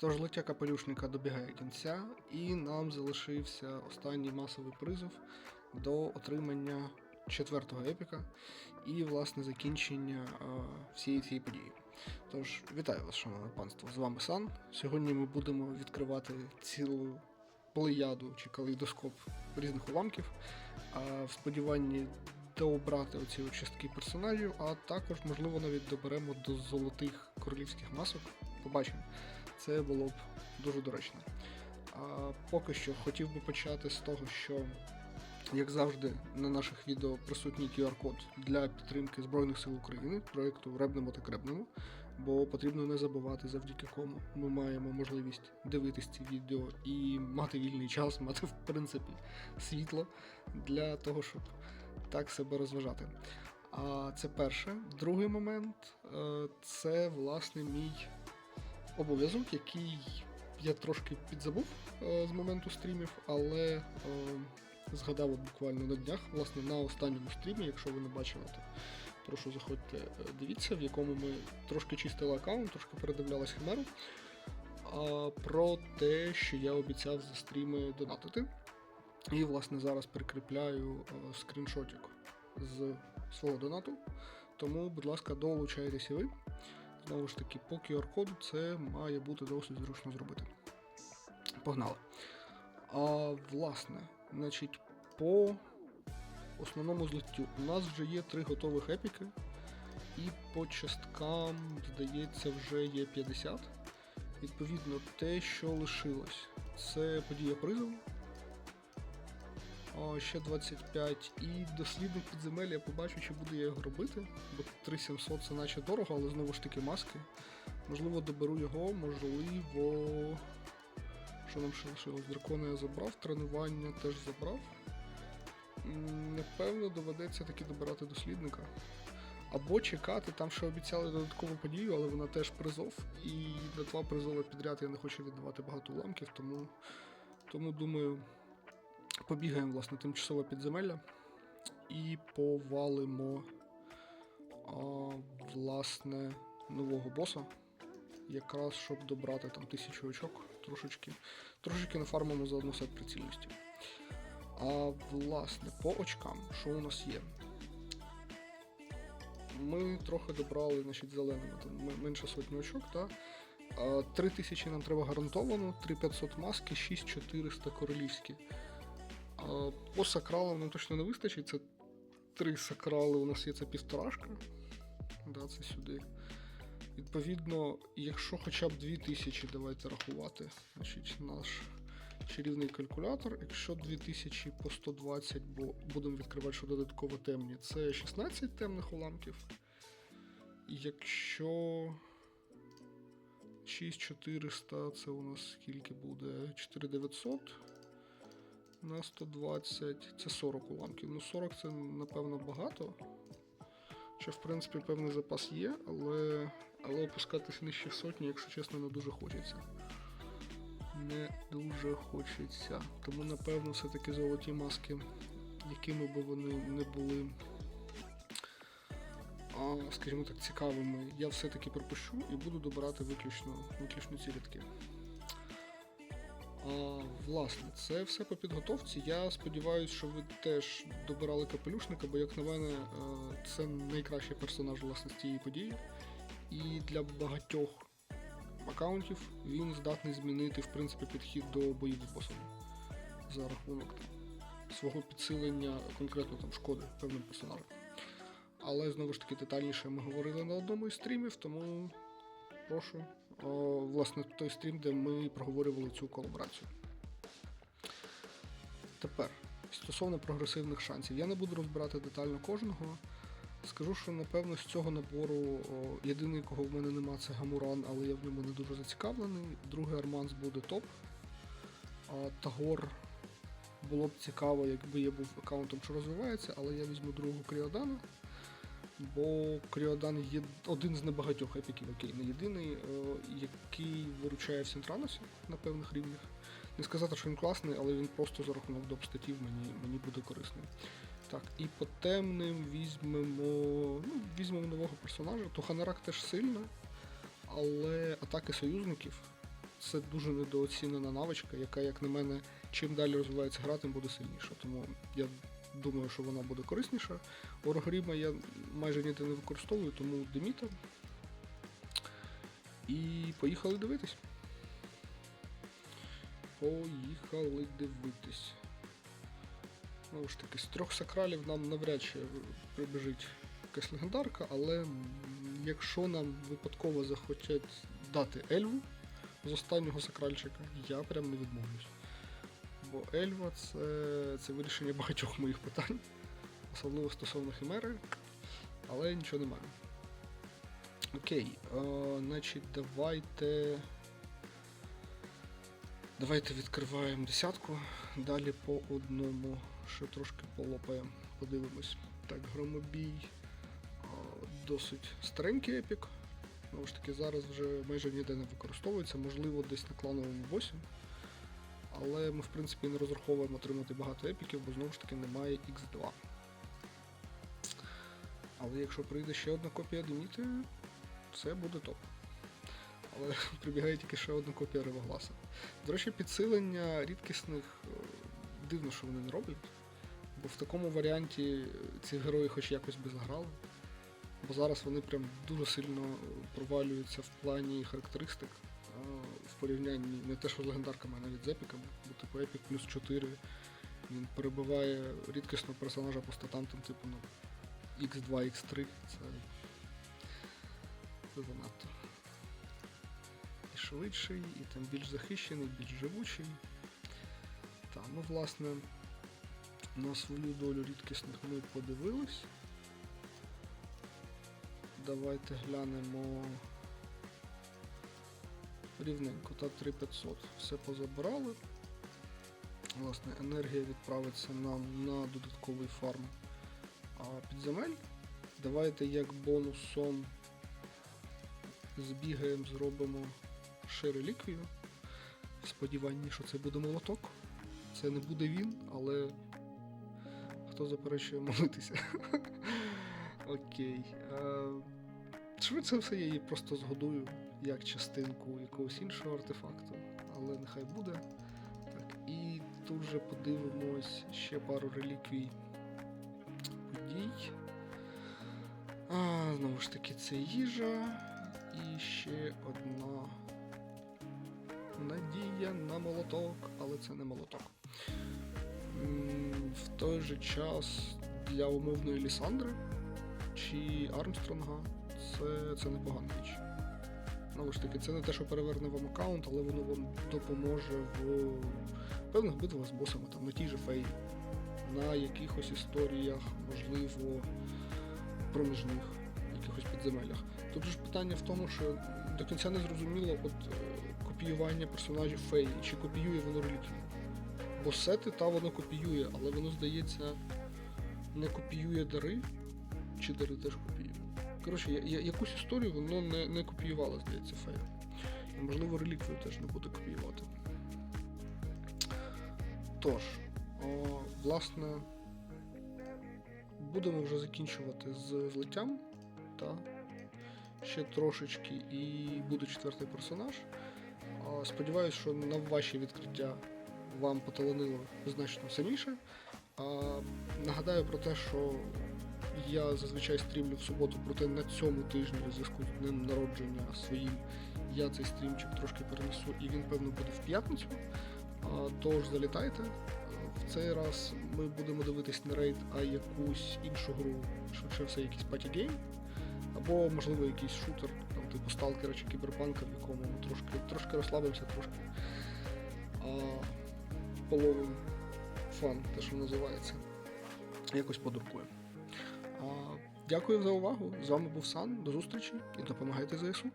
Тож лиття капелюшника добігає кінця, і нам залишився останній масовий призов до отримання четвертого епіка і, власне, закінчення е, всієї цієї події. Тож, вітаю вас, шановне панство! З вами Сан. Сьогодні ми будемо відкривати цілу плеяду чи калейдоскоп різних уламків, а в сподіванні дообрати оці частки персонажів, а також, можливо, навіть доберемо до золотих королівських масок. Побачимо. Це було б дуже доречно. А поки що хотів би почати з того, що, як завжди, на наших відео присутній QR-код для підтримки Збройних сил України, проєкту Ребнемо та Кребнемо, бо потрібно не забувати, завдяки кому ми маємо можливість дивитись ці відео і мати вільний час, мати в принципі світло для того, щоб так себе розважати. А це перше. Другий момент е, це власне мій обов'язок, який я трошки підзабув е, з моменту стрімів, але е, згадав буквально на днях, власне, на останньому стрімі, якщо ви не бачили, то прошу заходьте, е, дивіться, в якому ми трошки чистили аккаунт, трошки передивлялись химеру. Про те, що я обіцяв за стріми донатити. І, власне, зараз прикріпляю скріншотик з свого донату. Тому, будь ласка, долучайтеся ви. Знову ж таки, по QR-коду це має бути досить зручно зробити. Погнали. А, власне, значить, по основному злиттю у нас вже є три готових епіки, і по часткам, здається, вже є 50. Відповідно, те, що лишилось, це подія призову. Ще 25. І дослідник підземелля я побачу, чи буду я його робити. Бо 3700 це наче дорого, але знову ж таки маски. Можливо, доберу його, можливо. Що нам ще лишилось? Дракона я забрав, тренування теж забрав. Напевно, доведеться таки добирати дослідника. Або чекати, там ще обіцяли додаткову подію, але вона теж призов. І на два призови підряд я не хочу віддавати багато уламків, тому, тому думаю, побігаємо власне тимчасове підземелля і повалимо а, власне нового боса. Якраз щоб добрати там тисячу очок, трошечки. Трошечки нафармимо заодно сет прицільності. А власне, по очкам, що у нас є? Ми трохи добрали значить, зеленими, там менше сотні очок, так? 3 тисячі нам треба гарантовано, 3500 маски, 6400 королівські. По сакралам нам точно не вистачить. Це три сакрали у нас є це півторашка. Да, це сюди. Відповідно, якщо хоча б 2000 давайте рахувати, значить наш чарівний калькулятор. Якщо 2000 по 120, бо будемо відкривати, що додатково темні, це 16 темних уламків. Якщо 6400, це у нас скільки буде? 4900 на 120, це 40 уламків. Ну 40 це напевно багато. Ще, в принципі, певний запас є, але, але опускатися нижче сотні, якщо чесно, не дуже хочеться. Не дуже хочеться. Тому, напевно, все-таки золоті маски, якими би вони не були, а, скажімо так, цікавими, я все-таки пропущу і буду добирати виключно, виключно ці рядки. А, власне, це все по підготовці. Я сподіваюся, що ви теж добирали капелюшника, бо, як на мене, е, це найкращий персонаж власне з цієї події. І для багатьох аккаунтів він здатний змінити в принципі підхід до боїв з за рахунок там, свого підсилення конкретно там шкоди певним персонажам. Але знову ж таки детальніше ми говорили на одному із стрімів, тому прошу. Власне, той стрім, де ми проговорювали цю колаборацію. Тепер, стосовно прогресивних шансів, я не буду розбирати детально кожного. Скажу, що напевно з цього набору єдиний, кого в мене нема, це Гамуран, але я в ньому не дуже зацікавлений. Другий Арманс буде топ. Тагор було б цікаво, якби я був аккаунтом, що розвивається, але я візьму другого Кріодана. Бо Кріодан є один з небагатьох епіків, окей, не єдиний, е, який виручає в Сінтраносі на певних рівнях. Не сказати, що він класний, але він просто за рахунок доп статів мені, мені буде корисним. Так, і по темним візьмемо. Ну, візьмемо нового персонажа. Туханарак теж сильна, але атаки союзників це дуже недооцінена навичка, яка, як на мене, чим далі розвивається гра, тим буде сильніша. Тому я думаю, що вона буде корисніша. Оргріма я майже ніде не використовую, тому Деміта. І поїхали дивитись. Поїхали дивитись. Знову ж таки, з трьох сакралів нам навряд чи прибіжить якась легендарка, але якщо нам випадково захотять дати Ельву з останнього сакральчика, я прям не відмовлюсь. Бо Ельва це, це вирішення багатьох моїх питань, особливо стосовно Химери, але нічого немає. Окей, е, значить, давайте. Давайте відкриваємо десятку. Далі по одному, ще трошки полопаємо, подивимось. Так, громобій. а, Досить старенький епік. Знову ж таки, зараз вже майже ніде не використовується, можливо, десь на клановому босі. Але ми, в принципі, не розраховуємо отримати багато епіків, бо знову ж таки немає X2. Але якщо прийде ще одна копія Деміти, це буде топ. Але прибігає тільки ще одна копія Ревогласа. До речі, підсилення рідкісних е, дивно, що вони не роблять. Бо в такому варіанті е, ці герої хоч якось би заграли. Бо зараз вони прям дуже сильно е, провалюються в плані характеристик. Порівнянні не те, що з легендарками, а навіть з епіками. Бо типу епік плюс 4 він перебиває рідкісного персонажа по статантам, типу на X2, X3. Це, це занадто. І швидший, і там більш захищений, більш живучий. Та, ну власне, на свою долю рідкісних ми подивились. Давайте глянемо рівненько, та 3500. Все позабирали. Власне, енергія відправиться нам на додатковий фарм підземель. Давайте як бонусом збігаємо, зробимо ще реліквію. В сподіванні, що це буде молоток. Це не буде він, але хто заперечує молитися. Окей. Е, Швидше все я її просто згодую як частинку якогось іншого артефакту, але нехай буде. Так, і тут же подивимось ще пару реліквій подій. А, знову ж таки, це їжа. І ще одна надія на молоток, але це не молоток. В той же час для умовної Лісандри чи Армстронга це, це непогана річ. Знову ж таки, це не те, що переверне вам аккаунт, але воно вам допоможе в певних битвах з босами, там, на тій же феї, на якихось історіях, можливо, проміжних якихось підземеллях. Тут ж питання в тому, що до кінця не зрозуміло от, е, копіювання персонажів феї, чи копіює воно реліквію. Бо сети та воно копіює, але воно, здається, не копіює дари, чи дари теж копіює. Коротше, я, я, якусь історію воно не, не копіювало, здається. І, можливо, реліквію теж не буде копіювати. Тож, о, власне, будемо вже закінчувати з злиттям. Та ще трошечки і буде четвертий персонаж. А, Сподіваюсь, що на ваші відкриття вам поталанило значно. А, Нагадаю про те, що я зазвичай стрімлю в суботу, проте на цьому тижні у зв'язку з днем народження своїм я цей стрімчик трошки перенесу і він, певно, буде в п'ятницю. Тож залітайте. В цей раз ми будемо дивитись не рейд, а якусь іншу гру, швидше все, якийсь патігейм. Або, можливо, якийсь шутер, там, типу сталкера чи кіберпанка, в якому ми трошки, трошки розслабимося, трошки а, половим фан, те, що називається. Якось подуркуємо. Дякую за увагу. З вами був Сан. До зустрічі і допомагайте ЗСУ.